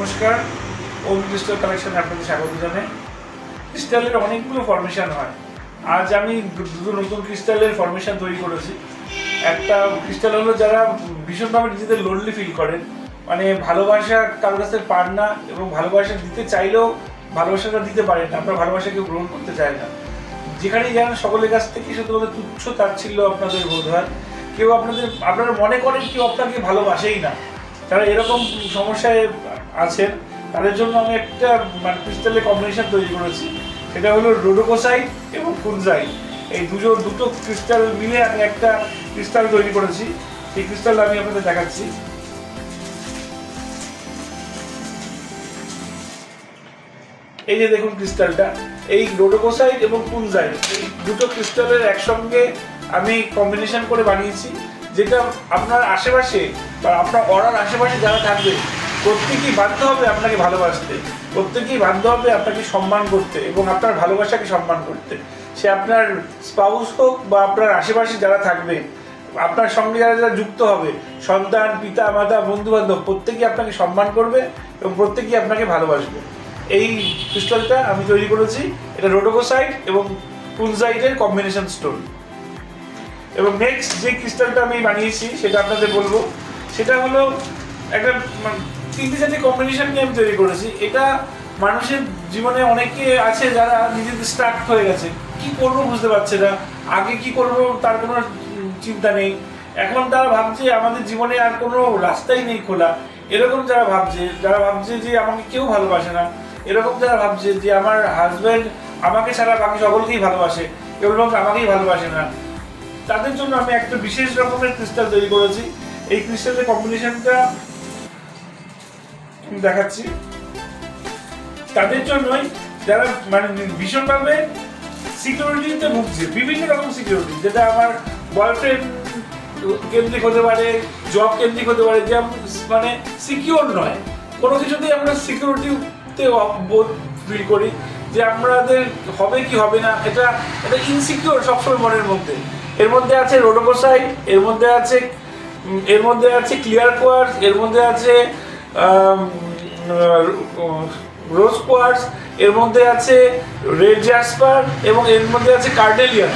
নমস্কার। ওম ক্রিস্টাল কালেকশনে আপনাদের স্বাগত জানাই। ক্রিস্টালের অনেকগুলো ফরমেশন হয়। আজ আমি দুটো নতুন ক্রিস্টালের ফরমেশন তৈরি করেছি। একটা ক্রিস্টাল হলো যারা ভীষণভাবে নিজেদের লোনলি ফিল করেন মানে ভালোবাসা কারোর কাছে পান না এবং ভালোবাসা দিতে চাইলেও ভালোবাসাটা দিতে পারেন না। আপনার ভালোবাসা কেউ গ্রহণ করতে চায় না। যেখানেই যান, সকলের কাছ থেকে শুধুমাত্র তুচ্ছ তাচ্ছিল্য আপনাদের বোধ হয়। কেউ আপনাদের, আপনারা মনে করেন কেউ আপনাকে ভালোবাসেই না। তারা এরকম সমস্যায় আছেন, তাদের জন্য আমি একটা মানে ক্রিস্টালের কম্বিনেশন তৈরি করেছি। সেটা হলো রোডোকোসাইট এবং ফুনজাইট এই দুটো দুটো ক্রিস্টাল মিলে আমি একটা ক্রিস্টাল তৈরি করেছি। সেই ক্রিস্টাল আমি আপনাদের দেখাচ্ছি। এই যে দেখুন ক্রিস্টালটা এই রোডোকোসাইট এবং পুনজাইট এই দুটো ক্রিস্টালের একসঙ্গে আমি কম্বিনেশন করে বানিয়েছি। যেটা আপনার আশেপাশে বা আপনার অর্ডার আশেপাশে যারা থাকবে প্রত্যেকেই বাধ্য হবে আপনাকে ভালোবাসতে। প্রত্যেকেই বাধ্য হবে আপনাকে সম্মান করতে এবং আপনার ভালোবাসাকে সম্মান করতে। সে আপনার স্পাউস হোক বা আপনার আশেপাশে যারা থাকবে, আপনার সঙ্গে যারা যারা যুক্ত হবে, সন্তান, পিতা, মাতা বন্ধু বান্ধব প্রত্যেকেই আপনাকে সম্মান করবে এবং প্রত্যেকেই আপনাকে ভালোবাসবে। এই ক্রিস্টালটা আমি তৈরি করেছি। এটা রোডোকোসাইট এবং পুনজাইটের কম্বিনেশন স্টোন এবং নেক্সট যে ক্রিস্টালটা আমি বানিয়েছি, সেটা আপনাদের বলব। সেটা হলো একটা তিনটে চারটে কম্বিনেশন নিয়ে আমি তৈরি করেছি। এটা মানুষের জীবনে অনেকে আছে যারা নিজেদের স্টার্ট হয়ে গেছে। কি করব বুঝতে পারছে না। আগে কি করব তার কোনো চিন্তা নেই। এখন তারা ভাবছে আমাদের জীবনে আর কোনো রাস্তাই নেই খোলা। এরকম যারা ভাবছে যারা ভাবছে যে আমাকে কেউ ভালোবাসে না। এরকম যারা ভাবছে যে আমার হাজব্যান্ড আমাকে ছাড়া বাকি সকলকেই ভালোবাসে কেবলমাত্র আমাকেই ভালোবাসে না। তাদের জন্য আমি একটা বিশেষ রকমের ক্রিস্টাল তৈরি করেছি। এই ক্রিস্টালের কম্বিনেশনটা দেখাচ্ছি। তাদের জন্যই যারা মানে ভীষণভাবে সিকিউরিটিতে ভুগছে, বিভিন্ন রকম সিকিউরিটি যেটা আমার বয়ফ্রেন্ড কেন্দ্রিক হতে পারে জব কেন্দ্রিক হতে পারে, যে মানে সিকিউর নয়। কোনো কিছুতেই আমরা সিকিউরিটিতে বোধ ফিল করি যে আমাদের হবে কি হবে না, এটা এটা ইনসিকিউর সবসময় মনের মধ্যে। এর মধ্যে আছে রোডোকোসাইড এর মধ্যে আছে এর মধ্যে আছে ক্লিয়ার কোয়ার্স এর মধ্যে আছে রোজ কোয়ার্স এর মধ্যে আছে রেড জাসপার এবং এর মধ্যে আছে কার্ডেলিয়ান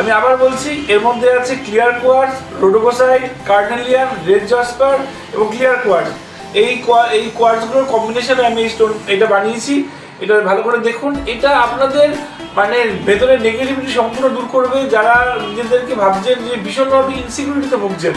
আমি আবার বলছি, এর মধ্যে আছে clear quartz rhodochrosite carnelian red jasper এবং ক্লিয়ার কোয়ার্স এই এই কোয়ার্সগুলোর কম্বিনেশনে আমি স্টোন এটা বানিয়েছি। এটা ভালো করে দেখুন। এটা আপনাদের মানে ভেতরে নেগেটিভিটি সম্পূর্ণ দূর করবে যারা নিজেদেরকে ভাবছেন যে ভীষণভাবে ইনসিকিউরিটিতে ভুগছেন।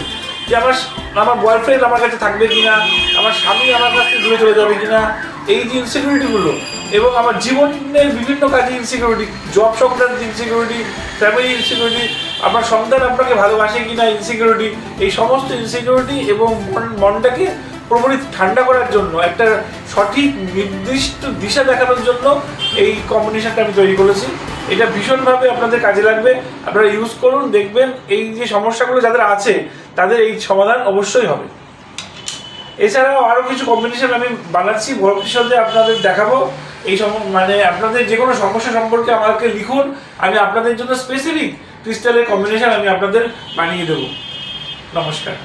যে আমার আমার বয়ফ্রেন্ড আমার কাছে থাকবে কিনা, আমার স্বামী আমার কাছ দূরে চলে যাবে কিনা, এই যে ইনসিকিউরিটিগুলো এবং আমার জীবনের বিভিন্ন কাজে ইনসিকিউরিটি জব সংক্রান্ত ইনসিকিউরিটি ফ্যামিলি ইনসিকিউরিটি আমার সন্তান আপনাকে ভালোবাসে কিনা ইনসিকিউরিটি এই সমস্ত ইনসিকিউরিটি এবং মন- মনটাকে পুরোপুরি ঠান্ডা করার জন্য, একটা সঠিক নির্দিষ্ট দিশা দেখানোর জন্য এই কম্বিনেশনটা আমি তৈরি করেছি। এটা ভীষণভাবে আপনাদের কাজে লাগবে। আপনারা ইউজ করুন, দেখবেন এই যে সমস্যাগুলো যাদের আছে, তাদের এই সমাধান অবশ্যই হবে। এছাড়াও আরও কিছু কম্বিনেশন আমি বানাচ্ছি, ভবিষ্যতে আপনাদের দেখাবো। এই সম মানে আপনাদের যে কোনো সমস্যা সম্পর্কে আমাকে লিখুন, আমি আপনাদের জন্য স্পেসিফিক ক্রিস্টালের কম্বিনেশন আমি আপনাদের বানিয়ে দেবো। নমস্কার।